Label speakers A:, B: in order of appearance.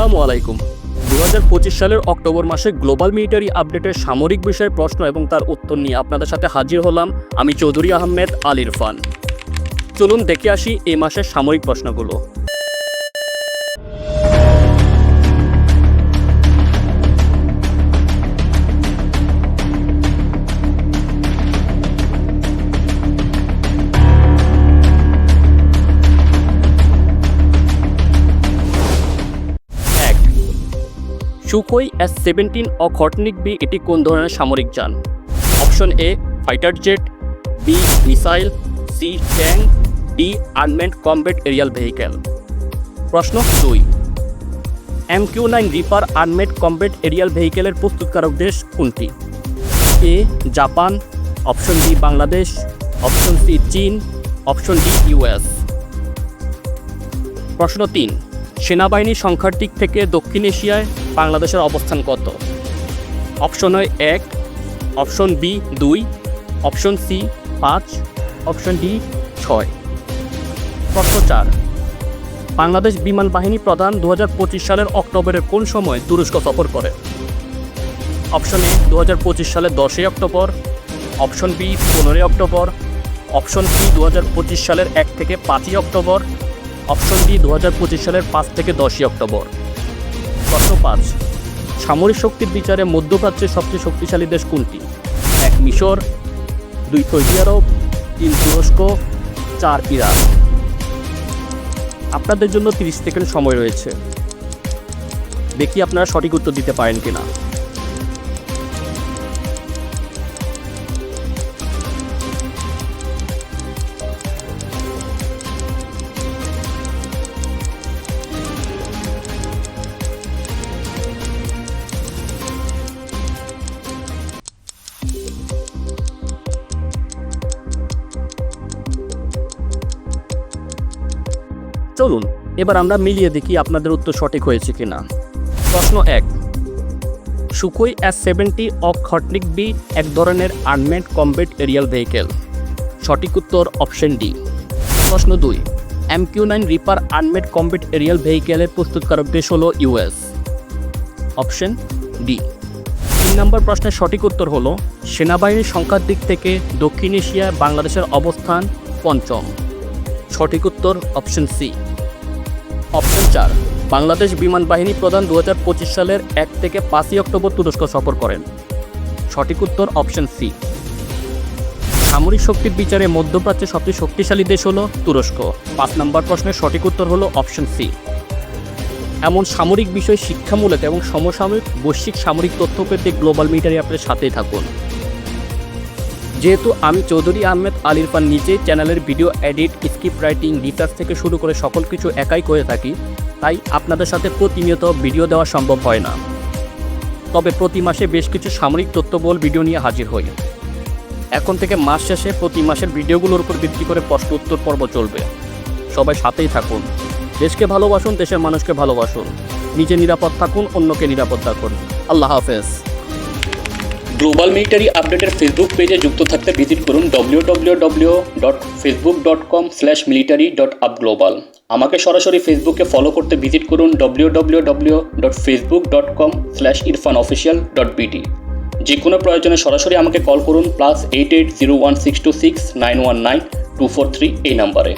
A: আসসালামু আলাইকুম। দু হাজার পঁচিশ সালের অক্টোবর মাসে গ্লোবাল মিলিটারি আপডেটের সামরিক বিষয়ে প্রশ্ন এবং তার উত্তর নিয়ে আপনাদের সাথে হাজির হলাম আমি চৌধুরী আহমেদ আল ইরফান। চলুন দেখে আসি এই মাসের সামরিক প্রশ্নগুলো। Sukhoi S seventeen Okhotnik B, এটি কোন ধরনের সামরিক যান? Option A, fighter jet, B, missile, C, tank, D unmanned combat aerial vehicle প্রশ্ন দুই, M Q nine Reaper unmanned combat aerial ভেহিক্যালের প্রস্তুতকারক দেশ কোনটি? A, Japan, option B, Bangladesh, option C, চীন, অপশন ডি ইউএস প্রশ্ন তিন সেনাবাহিনী সংখ্যার দিক থেকে দক্ষিণ এশিয়ায় বাংলাদেশের অবস্থান কত? অপশন এ এক, অপশন বি দুই, অপশন সি পাঁচ, অপশন ডি ছয়। প্রশ্ন চার, বাংলাদেশ বিমান বাহিনী প্রধান দু হাজার পঁচিশ সালের অক্টোবরের কোন সময় তুরস্ক সফর করে? অপশন এ দু হাজার পঁচিশ সালের দশই অক্টোবর। অপশন বি, পনেরোই অক্টোবর। অপশন সি দু হাজার পঁচিশ সালের এক থেকে পাঁচই অক্টোবর। অপশন ডি দু হাজার পঁচিশ সালের পাঁচ থেকে দশই অক্টোবর। প্রশ্ন পাঁচ, সামরিক শক্তির বিচারে মধ্যপ্রাচ্যের সবচেয়ে শক্তিশালী দেশ কোনটি? এক, মিশর, দুই, সৌদি আরব, তিন, তুরস্ক, চার, ইরান। আপনাদের জন্য তিরিশ সেকেন্ড সময় রয়েছে। দেখি আপনারা সঠিক উত্তর দিতে পারেন কিনা। চলুন, এবার আমরা মিলিয়ে দেখি আপনাদের উত্তর সঠিক হয়েছে কিনা। প্রশ্ন এক Sukhoi S seventy Okhotnik B এক ধরনের আনমেন্ট কমব্যাট এরিয়াল ভেহিকেল সঠিক উত্তর অপশন ডি প্রশ্ন দুই M Q nine Reaper unmanned combat aerial ভেহিকেলের প্রস্তুতকারক দেশ হল ইউএস অপশন ডি তিন নম্বর প্রশ্নের সঠিক উত্তর হল, সেনাবাহিনীর সংখ্যার দিক থেকে দক্ষিণ এশিয়ায় বাংলাদেশের অবস্থান পঞ্চম। সঠিক উত্তর অপশন সি অপশন চার, বাংলাদেশ বিমান বাহিনী প্রধান দু হাজার পঁচিশ সালের এক থেকে পাঁচই অক্টোবর তুরস্ক সফর করেন। সঠিক উত্তর অপশন সি। সামরিক শক্তির বিচারে মধ্যপ্রাচ্যের সবচেয়ে শক্তিশালী দেশ হলো তুরস্ক। পাঁচ নম্বর প্রশ্নের সঠিক উত্তর হলো অপশন সি। এমন সামরিক বিষয় শিক্ষামূলক এবং সমসাময়িক বৈশ্বিক সামরিক তথ্য পেতে গ্লোবাল মিটারে আপনার সাথেই থাকুন। যেহেতু আমি চৌধুরী আহমেদ আল ইরফান নিজে চ্যানেলের video edit script writing research থেকে শুরু করে সকল কিছু একাই করে থাকি, তাই আপনাদের সাথে প্রতিনিয়ত ভিডিও দেওয়া সম্ভব হয় না। তবে প্রতি মাসে বেশ কিছু সামরিক তথ্যবল ভিডিও নিয়ে হাজির হই। এখন থেকে মাস শেষে প্রতি মাসের ভিডিওগুলোর উপর ভিত্তি করে প্রশ্ন উত্তর পর্ব চলবে। সবাই সাথেই থাকুন। দেশকে ভালোবাসুন, দেশের মানুষকে ভালোবাসুন। নিজে নিরাপদ থাকুন, অন্যকে নিরাপদ থাকুন আল্লাহ হাফেজ। গ্লোবাল মিলিটারি আপডেটের ফেসবুক পেজে যুক্ত থাকতে ভিজিট করুন W W W dot Facebook dot com slash military dot up global আমাকে সরাসরি ফেসবুকে ফলো করতে ভিজিট করুন W W W dot Facebook dot com slash Irfan official dot BD যে কোনো প্রয়োজনে সরাসরি আমাকে কল করুন plus eight eight zero one six two six nine one nine two four three এই নাম্বারে